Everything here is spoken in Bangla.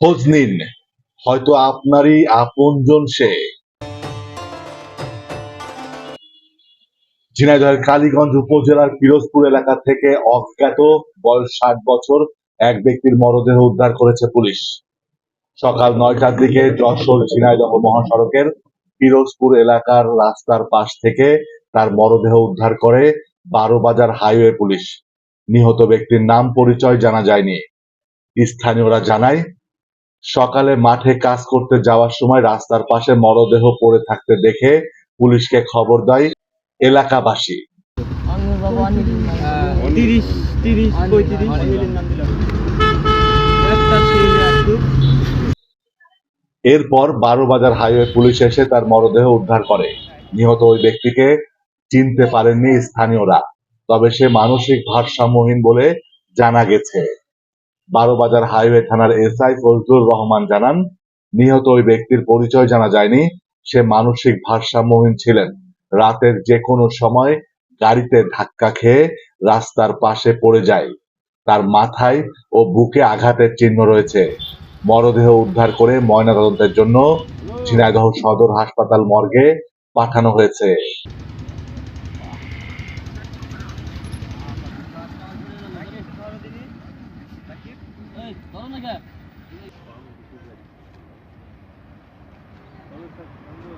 খোঁজ নিন। হয়তো আপনারই আপনজন সে। ঝিনাইদহের কালীগঞ্জ উপজেলার পিরোজপুর এলাকা থেকে অজ্ঞাত বয়স ষাট বছর এক ব্যক্তির মরদেহ উদ্ধার করেছে পুলিশ। সকাল নয়টার দিকে যশোর ঝিনাইদহ মহাসড়কের পিরোজপুর এলাকার রাস্তার পাশ থেকে তার মরদেহ উদ্ধার করে বারো বাজার হাইওয়ে পুলিশ। নিহত ব্যক্তির নাম পরিচয় জানা যায়নি। স্থানীয়রা জানায় সকালে মাঠে কাজ করতে যাওয়ার সময় রাস্তার পাশে মরদেহ পড়ে থাকতে দেখে পুলিশকে খবর দেয় এলাকাবাসী। এরপর বারো বাজার হাইওয়ে পুলিশ এসে তার মরদেহ উদ্ধার করে। নিহত ওই ব্যক্তিকে চিনতে পারেননি স্থানীয়রা, তবে সে মানসিক ভারসাম্যহীন বলে জানা গেছে। বারো বাজার হাইওয়ে থানার এসআই ফজলুর রহমান জানান, নিহত ওই ব্যক্তির পরিচয় জানা যায়নি, সে মানসিক ভারসাম্যহীন ছিলেন। রাতের যে কোনো সময় গাড়িতে ধাক্কা খেয়ে রাস্তার পাশে পড়ে যায়। তার মাথায় ও বুকে আঘাতের চিহ্ন রয়েছে। মরদেহ উদ্ধার করে ময়নাতদন্তের জন্য ঝিনাইদহ সদর হাসপাতাল মর্গে পাঠানো হয়েছে। Hey, bana gel. Bana gel.